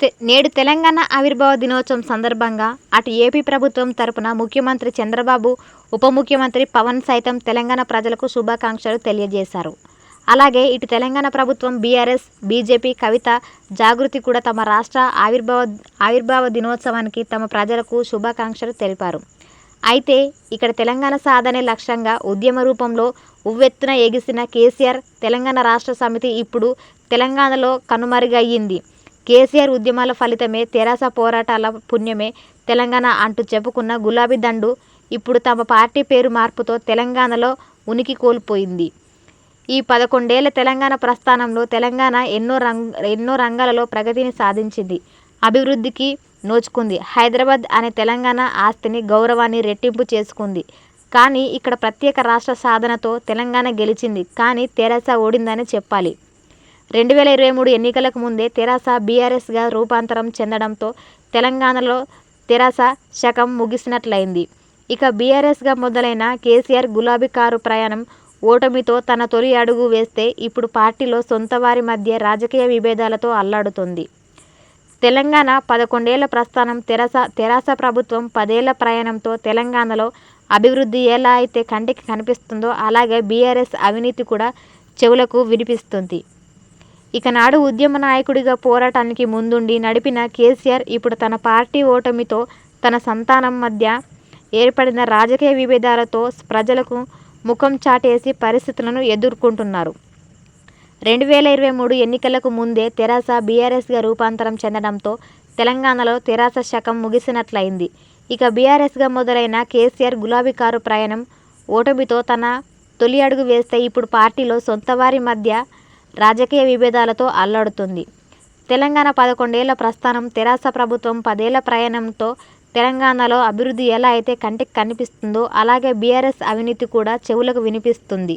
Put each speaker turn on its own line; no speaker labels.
తె- నేడు తెలంగాణ ఆవిర్భావ దినోత్సవం సందర్భంగా అటు ఏపీ ప్రభుత్వం తరపున ముఖ్యమంత్రి చంద్రబాబు ఉప ముఖ్యమంత్రి పవన్ సైతం తెలంగాణ ప్రజలకు శుభాకాంక్షలు తెలియజేశారు. అలాగే ఇటు తెలంగాణ ప్రభుత్వం బీఆర్ఎస్ బీజేపీ కవిత జాగృతి కూడా తమ రాష్ట్ర ఆవిర్భావ ఆవిర్భావ దినోత్సవానికి తమ ప్రజలకు శుభాకాంక్షలు తెలిపారు. అయితే ఇక్కడ తెలంగాణ సాధనే లక్ష్యంగా ఉద్యమ రూపంలో ఉవ్వెత్తున ఎగిసిన కేసీఆర్ తెలంగాణ రాష్ట్ర సమితి ఇప్పుడు తెలంగాణలో కనుమరుగయ్యింది. కేసీఆర్ ఉద్యమాల ఫలితమే తెరాస పోరాటాల పుణ్యమే తెలంగాణ అంటూ చెప్పుకున్న గులాబీ దండు ఇప్పుడు తమ పార్టీ పేరు మార్పుతో తెలంగాణలో ఉనికి కోల్పోయింది. ఈ పదకొండేళ్ళ తెలంగాణ ప్రస్థానంలో తెలంగాణ ఎన్నో రంగ ఎన్నో రంగాలలో ప్రగతిని సాధించింది. అభివృద్ధికి నోచుకుంది. హైదరాబాద్ అనే తెలంగాణ ఆస్తిని గౌరవాన్ని రెట్టింపు చేసుకుంది. కానీ ఇక్కడ ప్రత్యేక రాష్ట్ర సాధనతో తెలంగాణ గెలిచింది. కానీ తెరాస ఓడిందని చెప్పాలి. రెండు వేల ఇరవై మూడు ఎన్నికలకు ముందే తెరాస బీఆర్ఎస్గా రూపాంతరం చెందడంతో తెలంగాణలో తెరాస శకం ముగిసినట్లయింది. ఇక బీఆర్ఎస్గా మొదలైన కేసీఆర్ గులాబీ కారు ప్రయాణం ఓటమితో తన తొలి అడుగు వేస్తే ఇప్పుడు పార్టీలో సొంత వారి మధ్య రాజకీయ విభేదాలతో అల్లాడుతుంది. తెలంగాణ పదకొండేళ్ళ ప్రస్థానం తెరాస తెరాస ప్రభుత్వం పదేళ్ళ ప్రయాణంతో తెలంగాణలో అభివృద్ధి ఎలా అయితే కంటికి కనిపిస్తుందో అలాగే బీఆర్ఎస్ అవినీతి కూడా చెవులకు వినిపిస్తుంది. ఇక నాడు ఉద్యమ నాయకుడిగా పోరాటానికి ముందుండి నడిపిన కేసీఆర్ ఇప్పుడు తన పార్టీ ఓటమితో తన సంతానం మధ్య ఏర్పడిన రాజకీయ విభేదాలతో ప్రజలకు ముఖం చాటేసి పరిస్థితులను ఎదుర్కొంటున్నారు. రెండు వేల ఇరవై మూడు ఎన్నికలకు ముందే తెరాస బీఆర్ఎస్గా రూపాంతరం చెందడంతో తెలంగాణలో తెరాస శకం ముగిసినట్లయింది. ఇక బీఆర్ఎస్గా మొదలైన కేసీఆర్ గులాబీ కారు ప్రయాణం ఓటమితో తన తొలి అడుగు వేస్తే ఇప్పుడు పార్టీలో సొంత వారి మధ్య రాజకీయ విభేదాలతో అల్లాడుతుంది. తెలంగాణ పదకొండేళ్ళ ప్రస్థానం తెరాస ప్రభుత్వం పదేళ్ళ ప్రయాణంతో తెలంగాణలో అభివృద్ధి ఎలా అయితే కంటికి కనిపిస్తుందో అలాగే బీఆర్ఎస్ అవినీతి కూడా చెవులకు వినిపిస్తుంది.